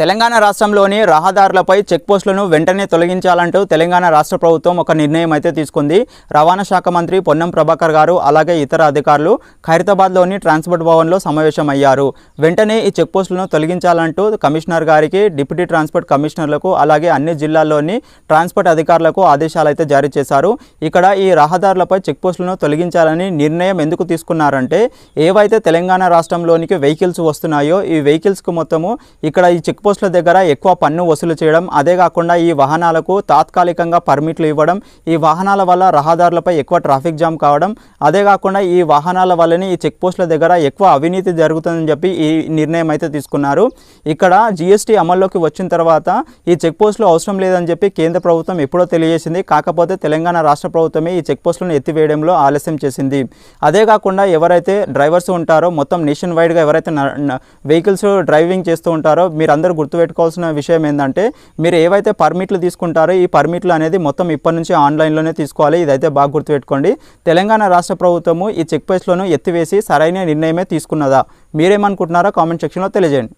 తెలంగాణ రాష్ట్రంలోని రహదారులపై చెక్పోస్టులను వెంటనే తొలగించాలంటూ తెలంగాణ రాష్ట్ర ప్రభుత్వం ఒక నిర్ణయం అయితే తీసుకుంది. రవాణా శాఖ మంత్రి పొన్నం ప్రభాకర్ గారు అలాగే ఇతర అధికారులు ఖైరతాబాద్లోని ట్రాన్స్పోర్ట్ భవన్లో సమావేశమయ్యారు. వెంటనే ఈ చెక్పోస్టులను తొలగించాలంటూ కమిషనర్ గారికి డిప్యూటీ ట్రాన్స్పోర్ట్ కమిషనర్లకు అలాగే అన్ని జిల్లాల్లోని ట్రాన్స్పోర్ట్ అధికారులకు ఆదేశాలు అయితే జారీ చేశారు. ఇక్కడ ఈ రహదారులపై చెక్పోస్టులను తొలగించాలని నిర్ణయం ఎందుకు తీసుకున్నారంటే ఏవైతే తెలంగాణ రాష్ట్రంలోనికి వెహికల్స్ వస్తున్నాయో ఈ వెహికల్స్కు మొత్తము ఇక్కడ ఈ చెక్ పోస్టుల దగ్గర ఎక్కువ పన్ను వసూలు చేయడం అదే కాకుండా ఈ వాహనాలకు తాత్కాలికంగా పర్మిట్లు ఇవ్వడం ఈ వాహనాల వల్ల రహదారులపై ఎక్కువ ట్రాఫిక్ జామ్ కావడం అదే కాకుండా ఈ వాహనాల వల్లనే ఈ చెక్ పోస్టుల దగ్గర ఎక్కువ అవినీతి జరుగుతుందని చెప్పి ఈ నిర్ణయం అయితే తీసుకున్నారు. ఇక్కడ జిఎస్టీ అమల్లోకి వచ్చిన తర్వాత ఈ చెక్ పోస్టులు అవసరం లేదని చెప్పి కేంద్ర ప్రభుత్వం ఎప్పుడో తెలియజేసింది. కాకపోతే తెలంగాణ రాష్ట్ర ప్రభుత్వమే ఈ చెక్ పోస్టులను ఎత్తివేయడంలో ఆలస్యం చేసింది. అదే కాకుండా ఎవరైతే డ్రైవర్స్ ఉంటారో మొత్తం నేషన్ వైడ్గా ఎవరైతే వెహికల్స్ డ్రైవింగ్ చేస్తూ ఉంటారో మీరు ఒకసారి గుర్తుపెట్టుకోవాల్సిన విషయం ఏంటంటే మీరు ఏవైతే పర్మిట్లు తీసుకుంటారో ఈ పర్మిట్లు అనేది మొత్తం ఇప్పటి నుంచి ఆన్లైన్లోనే తీసుకోవాలి. ఇదైతే బాగా గుర్తుపెట్టుకోండి. తెలంగాణ రాష్ట్ర ప్రభుత్వము ఈ చెక్ పోస్టులను ఎత్తివేసి సరైన నిర్ణయమే తీసుకున్నదా? మీరేమనుకుంటున్నారో కామెంట్ సెక్షన్లో తెలియజేయండి.